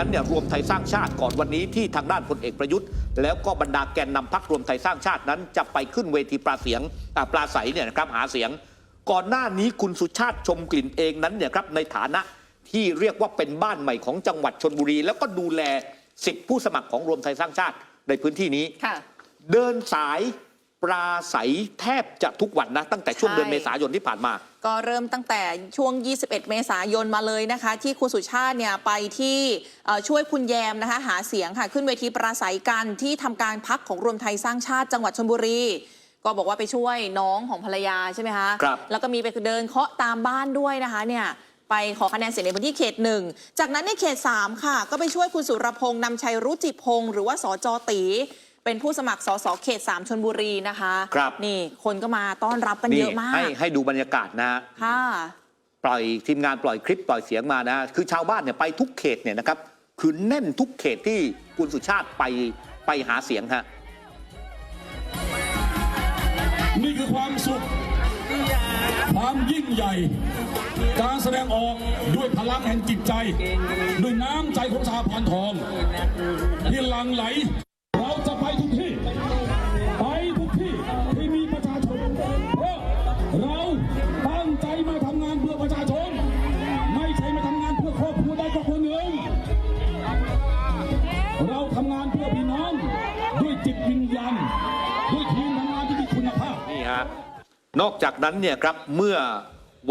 นั้นเนี่ยรวมไทยสร้างชาติก่อนวันนี้ที่ทางด้านพลเอกประยุทธ์ แล้วก็บรรดาแกนนำพักรวมไทยสร้างชาตินั้นจะไปขึ้นเวทีปราเสียงอ่าปราศัยเนี่ยนะครับหาเสียง ก่อนหน้านี้คุณสุชาติชมกลิ่นเองนั้นเนี่ยครับในฐานะที่เรียกว่าเป็นบ้านใหม่ของจังหวัดชนบุรี แล้วก็ดูแลสิบผู้สมัครของรวมไทยสร้างชาติในพื้นที่นี้ค่ะเดินสายปราศัยแทบจะทุกวันนะตั้งแต่ช่วงใช่เดือนเมษายนที่ผ่านมา ก็เริ่มตั้งแต่ช่วง 21 เมษายนมาเลยนะคะ ที่คุณสุชาติเนี่ยไปที่เอ่อช่วยคุณแยมนะคะหาเสียงค่ะ ขึ้นเวทีปราศัยกันที่ทำการพักของรวมไทยสร้างชาติจังหวัดชลบุรี ก็บอกว่าไปช่วยน้องของภรรยาใช่ไหมคะครับแล้วก็มีไปเดินเคาะตามบ้านด้วยนะคะเนี่ยไปขอคะแนนเสียงในพื้นที่เขตหนึ่ง จากนั้นในเขต 3 ค่ะ ก็ไปช่วยคุณสุรพงษ์นำชัยรุจิพงศ์หรือว่าสจตี เป็นผู้สมัครสสเขต 3ชนบุรีนะคะครับ นี่คนก็มาต้อนรับกันเยอะมากให้ให้ดูบรรยากาศนะ ค่ะ ปล่อยทีมงานปล่อยคลิปปล่อยเสียงมานะ คือชาวบ้านเนี่ยไปทุกเขตเนี่ยนะครับ คือแน่นทุกเขตที่คุณสุชาติไปไปหาเสียงฮะ นี่คือความสุข ความยิ่งใหญ่ การแสดงออกด้วยพลังแห่งจิตใจ ด้วยน้ำใจของสาพันธ์ทองที่หลั่งไหลเราจะไป ทุกที่ ไปทุกที่ที่มีประชาชนเพราะเราตั้งใจมาทำงานเพื่อประชาชน ไม่ใช่มาทำงานเพื่อครอบครัวใดครอบครัวหนึ่งเราทำงานเพื่อพี่น้องด้วยจิตวิญญาณด้วยทีมทำงานที่มีคุณภาพนี่ฮะนอกจากนั้นเนี่ยครับเมื่อ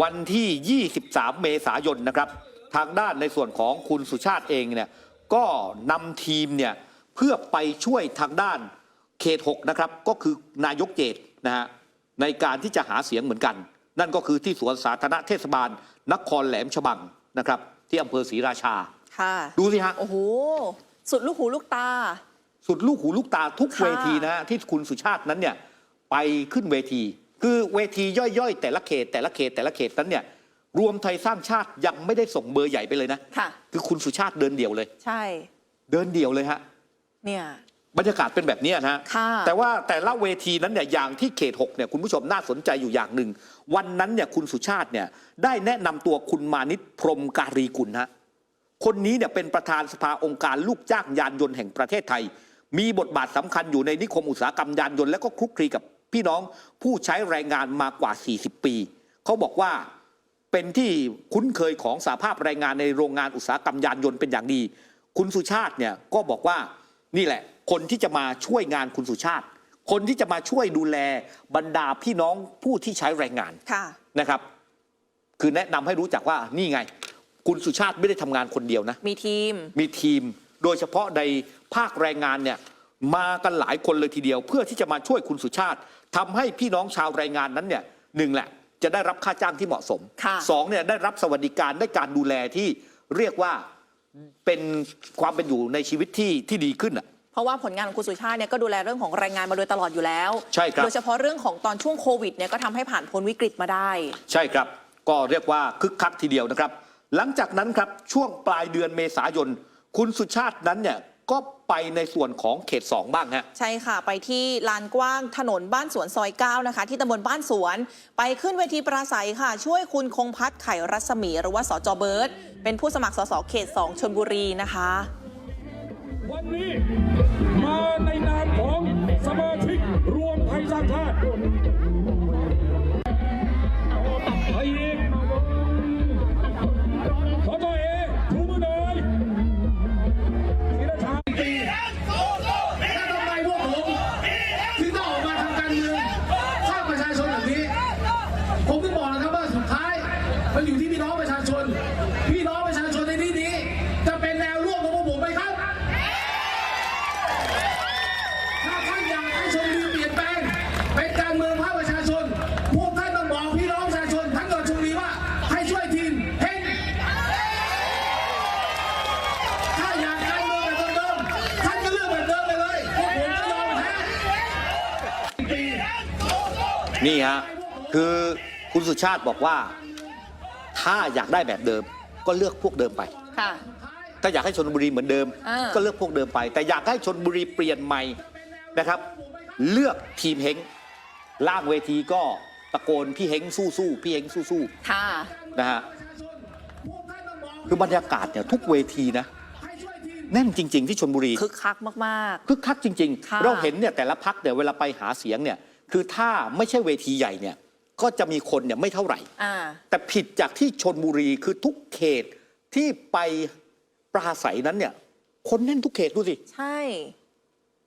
วันที่ 23 เมษายนนะครับ ทางด้านในส่วนของคุณสุชาติเองเนี่ยก็นำทีมเนี่ย พื่อไปช่วยทางด้านเขต6นะครับก็คือนายกเจตนะฮะในการที่จะหาเสียงเหมือนกัน นั่นก็คือที่สวนสาธารณะเทศบาล นครแหลมฉบังนะครับ ที่อำเภอศรีราชาค่ะดูสิฮะโอ้โหสุดลูกหูลูกตา สุดลูกหูลูกตาทุกค่ะเวทีนะฮะที่คุณสุชาตินั้นเนี่ยไปขึ้นเวที คือเวทีย่อยๆ แต่ละเขต แต่ละเขตแต่ละเขตนั้นเนี่ยรวมไทยสร้างชาติยังไม่ได้ส่งเบอร์ใหญ่ไปเลยนะค่ะคือคุณสุชาติเดินเดี่ยวเลย ใช่ เดินเดี่ยวเลยฮะ เนี่ยบรรยากาศเป็นแบบเนี้ยนะฮะค่ะแต่ว่าแต่ละเวทีนั้นเนี่ยอย่างที่เขต6เนี่ยคุณผู้ชมน่าสนใจอยู่อย่างหนึ่ง วันนั้นเนี่ยคุณสุชาติเนี่ยได้แนะนำตัวคุณมานิตพรหมการีกุลฮะคนนี้เนี่ยเป็นประธานสภาองค์การลูกจ้างยานยนต์แห่งประเทศไทย มีบทบาทสำคัญอยู่ในนิคมอุตสาหกรรมยานยนต์และก็คลุกคลีกับพี่น้องผู้ใช้แรงงานมากว่า 40 ปี เขาบอกว่าเป็นที่คุ้นเคยของสาภาพแรงงานในโรงงานอุตสาหกรรมยานยนต์เป็นอย่างดี คุณสุชาติเนี่ยก็บอกว่า นี่แหละ คนที่จะมาช่วยงานคุณสุชาติ คนที่จะมาช่วยดูแลบรรดาพี่น้องผู้ที่ใช้แรงงานค่ะนะครับ คือแนะนำให้รู้จักว่านี่ไง คุณสุชาติไม่ได้ทำงานคนเดียวนะ มีทีม มีทีม โดยเฉพาะในภาคแรงงานเนี่ยมากันหลายคนเลยทีเดียว เพื่อที่จะมาช่วยคุณสุชาติทำให้พี่น้องชาวแรงงานนั้นเนี่ยหนึ่งแหละจะได้รับค่าจ้างที่เหมาะสมค่ะสองเนี่ยได้รับสวัสดิการได้การดูแลที่เรียกว่า เป็นความเป็นอยู่ในชีวิตที่ที่ดีขึ้นอะ เพราะว่าผลงานของคุณสุชาติเนี่ยก็ดูแลเรื่องของแรงงานมาโดยตลอดอยู่แล้ว ใช่ครับ โดยเฉพาะเรื่องของตอนช่วงโควิดเนี่ยก็ทำให้ผ่านพ้นวิกฤตมาได้ ใช่ครับ ก็เรียกว่าคึกคักทีเดียวนะครับ หลังจากนั้นครับช่วงปลายเดือนเมษายน คุณสุชาตินั้นเนี่ยก็ ไปในส่วนของเขต 2 บ้างฮะ ใช่ค่ะ ไปที่ลานกว้างถนนบ้านสวนซอย 9 นะคะ ที่ตำบลบ้านสวน ไปขึ้นเวทีปราศัยค่ะ ช่วยคุณคงพัฒน์ไข่รัศมี หรือว่าสจเบิร์ตเป็นผู้สมัครสสเขต 2 ชนบุรีนะคะ วันนี้ นี่ฮะคือคุณสุชาติบอกว่า ถ้าอยากได้แบบเดิมก็เลือกพวกเดิมไป ค่ะ ถ้าอยากให้ชนบุรีเหมือนเดิม อ่า ก็เลือกพวกเดิมไป แต่อยากให้ชนบุรีเปลี่ยนใหม่นะครับ เลือกทีมเฮงล่างเวทีก็ตะโกนพี่เฮงสู้ๆพี่เฮงสู้ค่ะ ๆนะฮะคือบรรยากาศเนี่ยทุกเวทีนะแน่นจริง ๆ ที่ชนบุรีคึกคักมาก คึกคักจริง ค่ะ ๆ เราเห็นเนี่ยแต่ละพักเนี่ยเวลาไปหาเสียงเนี่ย คือถ้าไม่ใช่เวทีใหญ่เนี่ยก็จะมีคนเนี่ยไม่เท่าไหร่ๆอ่า แต่ผิดจากที่ชนบุรีคือทุกเขตที่ไปปราศัยนั้นเนี่ย คนแน่นทุกเขตดูสิ ใช่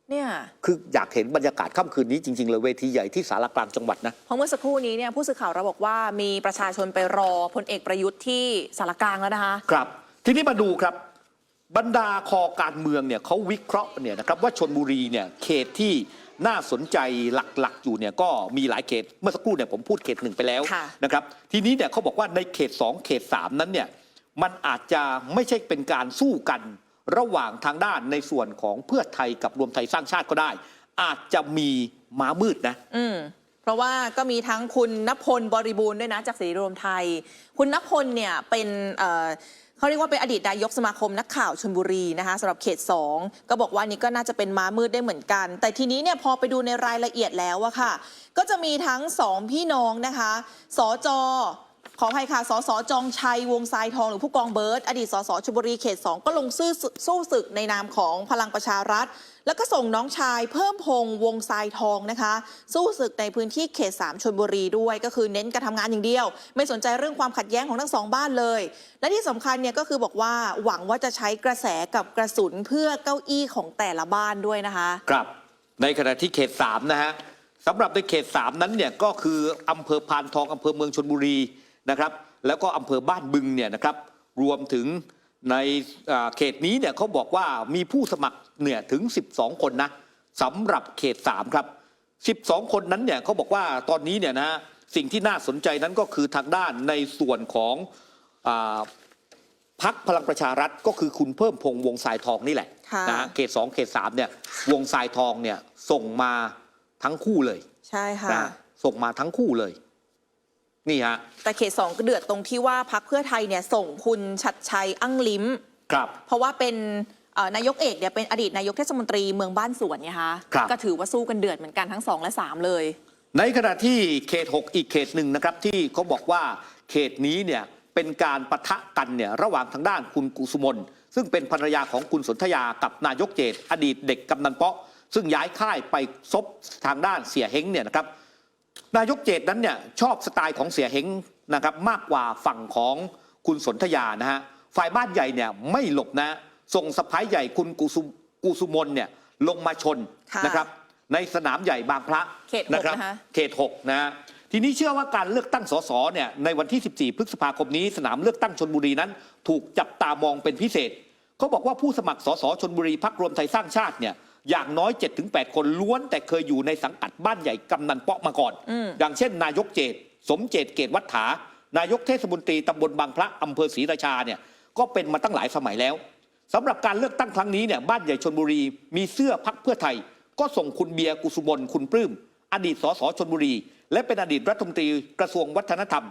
เนี่ย คืออยากเห็นบรรยากาศค่ำคืนนี้จริง ๆ เลยเวทีใหญ่ที่สารกลางจังหวัดนะ เพราะเมื่อสักครู่นี้เนี่ยผู้สื่อข่าวเราบอกว่ามีประชาชนไปรอพลเอกประยุทธ์ที่สารกลางแล้วนะคะ ครับ ทีนี้มาดูครับ บรรดาคอการเมืองเนี่ยเขาวิเคราะห์เนี่ยนะครับว่าชนบุรีเนี่ยเขตที่ น่าสนใจหลักๆ อยู่เนี่ยก็มีหลายเขตเมื่อสักครู่เนี่ยผมพูดเขตหนึ่งไปแล้วค่ะ นะครับทีนี้เนี่ยเขาบอกว่าในเขต 2 เขต 3 นั้นเนี่ยมันอาจจะไม่ใช่เป็นการสู้กันระหว่างทางด้านในส่วนของเพื่อไทยกับรวมไทยสร้างชาติก็ได้ อาจจะมีม้ามืดนะ อืมเพราะว่าก็มีทั้งคุณนพลบริบูรณ์ด้วยนะจากสีรวมไทย คุณนพลเนี่ยเป็นเอ่อ เขาเรียกว่าเป็นอดีตนายกสมาคมนักข่าวชนบุรีนะคะสำหรับเขต 2 ก็บอกว่านี่ก็น่าจะเป็นม้ามืดได้เหมือนกัน แต่ทีนี้เนี่ยพอไปดูในรายละเอียดแล้วอะค่ะ ก็จะมีทั้งสองพี่น้องนะคะสจ ออภัยค่ะ สสจองชัยวงทรายทองหรือผู้กองเบิร์ตอดีตสสชลบุรีเขต 2 ก็ลงซื่อสู้ศึกในนามของพลังประชารัฐ แล้วก็ส่งน้องชายเพิ่มพงวงทรายทองนะคะ สู้ศึกในพื้นที่เขต 3ชลบุรีด้วยก็คือเน้นการทำงานอย่างเดียว ไม่สนใจเรื่องความขัดแย้งของทั้งสองบ้านเลย และที่สำคัญเนี่ยก็คือบอกว่าหวังว่าจะใช้กระแสกับกระสุนเพื่อเก้าอี้ของแต่ละบ้านด้วยนะคะ ครับในขณะที่เขต 3 นะฮะสำหรับในเขต 3 นั้นเนี่ยก็คืออำเภอพานทองอำเภอเมืองชนบุรี นะครับ แล้วก็อำเภอบ้านบึงเนี่ยนะครับ รวมถึงในอ่าเขตนี้เนี่ยเขาบอกว่ามีผู้สมัครเนี่ยถึง 12 คนนะสำหรับเขต 3 ครับ 12 คนนั้นเนี่ยเขาบอกว่าตอนนี้เนี่ยนะสิ่งที่น่าสนใจนั้นก็คือทางด้านในส่วนของอาพักพลังประชารัฐก็คือคุณเพิ่มพงษ์วงสายทองนี่แหละค่ะนะฮะเขต2เขต3เนี่ยวงสายทองเนี่ยส่งมาทั้งคู่เลย ใช่ค่ะนะส่งมาทั้งคู่เลย นี่ฮะแต่เขตสองก็เดือดตรงที่ว่าพักเพื่อไทยเนี่ยส่งคุณชัดชัยอั้งลิ้มครับ เพราะว่าเป็นเอ่อนายกเอกเนี่ยเป็นอดีตนายกเทศมนตรีเมืองบ้านสวนไงคะครับก็ถือว่าสู้กันเดือดเหมือนกันทั้งสองและสามเลย ในขณะที่เขต 6 อีกเขตหนึ่งนะครับที่เขาบอกว่าเขตนี้เนี่ยเป็นการปะทะกันเนี่ยระหว่างทางด้านคุณกุสุมนซึ่งเป็นภรรยาของคุณสนธยากับนายกเจต อดีตเด็กกำนันเปาะ ซึ่งย้ายค่ายไปซบทางด้านเสียเฮงเนี่ยนะครับ นายกเจตนั้นเนี่ยชอบสไตล์ของเสียเฮงนะครับมากกว่าฝั่งของคุณสนธยานะฮะฝ่ายบ้านใหญ่เนี่ยไม่หลบนะส่งสะพ้ายใหญ่คุณกุสุกุสุมนเนี่ยลงมาชนค่ะนะครับ ในสนามใหญ่บางพระเขตหกรับนะคะเขต6นะฮะทีนี้เชื่อว่าการเลือกตั้งสสเนี่ยในวันที่ 14 พฤษภาคมนี้ สนามเลือกตั้งชนบุรีนั้น ถูกจับตามองเป็นพิเศษเขาบอกว่าผู้สมัครสสชนบุรีพักรวมไทยสร้างชาติเนี่ย อย่างน้อย 7-8 คนล้วนแต่เคยอยู่ในสังกัดบ้านใหญ่กำนันเปาะมาก่อน อย่างเช่น นายกเจต สมเจตเกตวัฒถานายกเทศมนตรีตำบลบางพระอำเภอศรีราชาเนี่ยก็เป็นมาตั้งหลายสมัยแล้วสำหรับการเลือกตั้งครั้งนี้เนี่ยบ้านใหญ่ชนบุรีมีเสื้อพักเพื่อไทย ก็ส่งคุณเบียร์กุสุมนคุณปลื้มอดีตสสชนบุรี และเป็นอดีตรัฐมนตรีกระทรวงวัฒนธรรม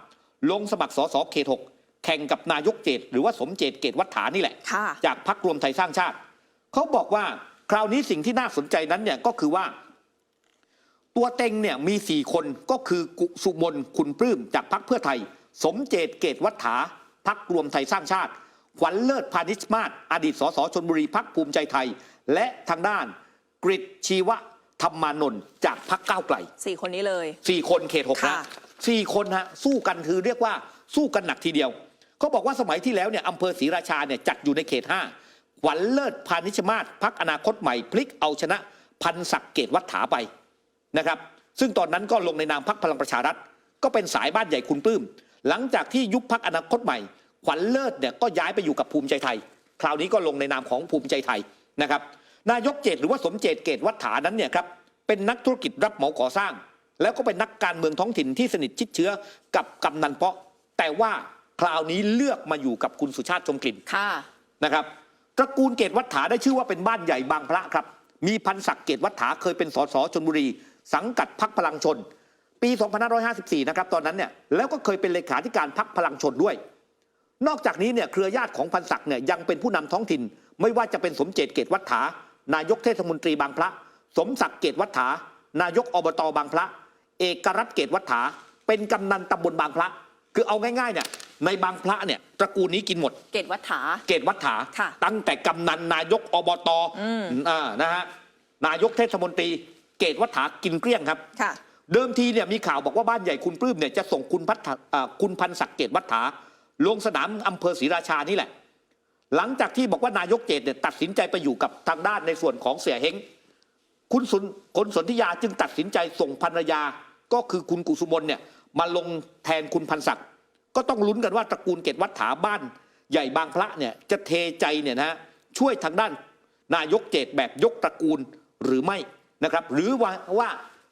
ลงสมัครสสเขต6แข่งกับนายกเจต หรือว่าสมเจตเกตวัฒฐานี่แหละค่ะจากพักรวมไทยสร้างชาติ เขาบอกว่า คราวนี้สิ่งที่น่าสนใจนั้นเนี่ยก็คือว่า ตัวเต็งเนี่ยมีสี่คนก็คือกุสุมนคุณปลื้มจากพักเพื่อไทย สมเจตเกตวัฒถาพักรวมไทยสร้างชาติ ขวัญเลิศพานิชมาศอดีตสสชนบุรีพักภูมิใจไทย และทางด้านกริชชีวะธรรมานนท์จากพักก้าวไกลสี่คนนี้เลยสี่คนเขตหกค่ะนะสี่คนฮะสู้กันคือเรียกว่าสู้กันหนักทีเดียวเขาบอกว่าสมัยที่แล้วเนี่ยอำเภอศรีราชาเนี่ยจัดอยู่ในเขตห้า ขวัญเลิศพานิชมาศพักอนาคตใหม่พลิกเอาชนะพันศักดิ์เกตวัฒถาไปนะครับ ซึ่งตอนนั้นก็ลงในนามพักพลังประชารัฐ ก็เป็นสายบ้านใหญ่คุณปลื้ม หลังจากที่ยุบพักอนาคตใหม่ ขวัญเลิศเนี่ยก็ย้ายไปอยู่กับภูมิใจไทย คราวนี้ก็ลงในนามของภูมิใจไทยนะครับ นายกเจตหรือว่าสมเจตเกตวัฒถานั้นเนี่ยครับเป็นนักธุรกิจรับเหมาก่อสร้าง แล้วก็เป็นนักการเมืองท้องถิ่นที่สนิทชิดเชื้อกับกำนันเปาะ แต่ว่าคราวนี้เลือกมาอยู่กับคุณสุชาติชมกลิ่นค่ะนะครับ ตระกูลเกตวัฒถาได้ชื่อว่าเป็นบ้านใหญ่บางพระครับ มีพันศักดิ์เกตวัฒถาเคยเป็นสสชนบุรี สังกัดพักพลังชน ปี 2554 นะครับตอนนั้นเนี่ยแล้วก็เคยเป็นเลขาธิการพักพลังชนด้วย นอกจากนี้เนี่ยเครือญาติของพันศักดิ์เนี่ยยังเป็นผู้นำท้องถิ่น ไม่ว่าจะเป็นสมเจตเกตวัฒถานายกเทศมนตรีบางพระ สมศักดิ์เกตวัฒถานายกอบตบางพระ เอกรัตน์เกตวัฒถาเป็นกำนันตำบลบางพระ คือเอาง่ายๆเนี่ยในบางพระเนี่ยตระกูลนี้กินหมด เกตวัฏฐา เกตวัฏฐา ค่ะตั้งแต่กำนันนายกอบตอ่านะฮะนายกเทศมนตรี เกตวัฏฐากินเกลี้ยงครับ ค่ะ เดิมทีเนี่ยมีข่าวบอกว่าบ้านใหญ่คุณปลื้มเนี่ยจะส่งคุณพัฒน์อ่าคุณพันศักดิ์เกตวัฏฐาลงสนามอำเภอศรีราชานี่แหละ หลังจากที่บอกว่านายกเจตเนี่ยตัดสินใจไปอยู่กับทางด้านในส่วนของเสียเฮงคุณสุนคนสนธิยาจึงตัดสินใจส่งภรรยาก็คือคุณกุสุมนเนี่ย มาลงแทนคุณพันศักดิ์ก็ต้องลุ้นกันว่าตระกูลเกตวัฏฐาบ้าน ใหญ่บางพระเนี่ยจะเทใจเนี่ยนะช่วยทางด้านนายกเจตแบบยกตระกูลหรือไม่นะครับ หรือว่าว่า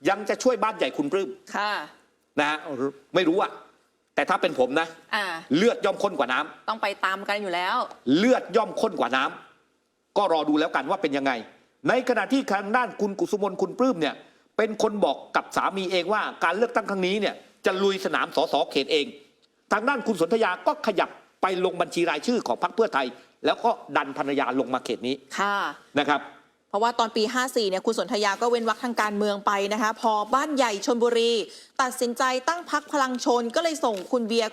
ยังจะช่วยบ้านใหญ่คุณปลื้มค่ะนะฮะไม่รู้อะแต่ถ้าเป็นผมนะอ่าเลือดย่อมข้นกว่าน้ำต้องไปตามกันอยู่แล้ว เลือดย่อมข้นกว่าน้ำก็รอดูแล้วกันว่าเป็นยังไง ในขณะที่ทางด้านคุณกุสุมนคุณปลื้มเนี่ยเป็นคนบอกกับสามีเองว่าการเลือกตั้งครั้งนี้เนี่ย จะลุยสนามสสเขตเอง ทางด้านคุณสนธยาก็ขยับไปลงบัญชีรายชื่อของพรรคเพื่อไทย แล้วก็ดันภรรยาลงมาเขตนี้ค่ะนะครับเพราะว่าตอนปี 54 เนี่ยคุณสนธยาก็เว้นวรรคทางการเมืองไปนะคะ พอบ้านใหญ่ชนบุรี ตัดสินใจตั้งพักพลังชนก็เลยส่งคุณเบียร์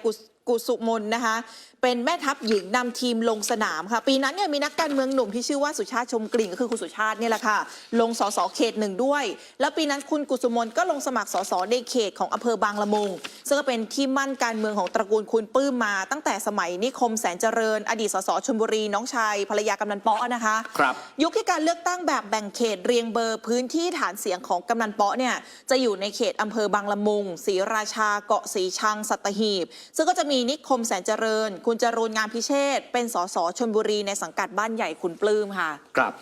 กุสกุสุมนนะคะ เป็นแม่ทัพหญิงนำทีมลงสนามค่ะ ปีนั้นเนี่ยมีนักการเมืองหนุ่มที่ชื่อว่าสุชาติชมกลิ่นก็คือคุณสุชาติเนี่ยแหละค่ะ ลงสสเขตหนึ่งด้วย แล้วปีนั้นคุณกุสุมนก็ลงสมัครสสในเขตของอำเภอบางละมุง ซึ่งก็เป็นที่มั่นการเมืองของตระกูลคุณปื้มมา ตั้งแต่สมัยนิคมแสนเจริญ อดีตสสชลบุรีน้องชายภรรยากำนันเปาะนะคะครับยุคที่การเลือกตั้งแบบแบ่งเขตเรียงเบอร์พื้นที่ฐานเสียงของกำนันเปาะเนี่ยจะอยู่ในเขตอำเภอบางละมุงศรีราชาเกาะสีชังสัตหีบ ซึ่งก็จะมีนิคมแสนเจริญ คุณจรูนงามพิเชษเป็นสสชนบุรีในสังกัดบ้านใหญ่คุณปลื้มค่ะ ครับ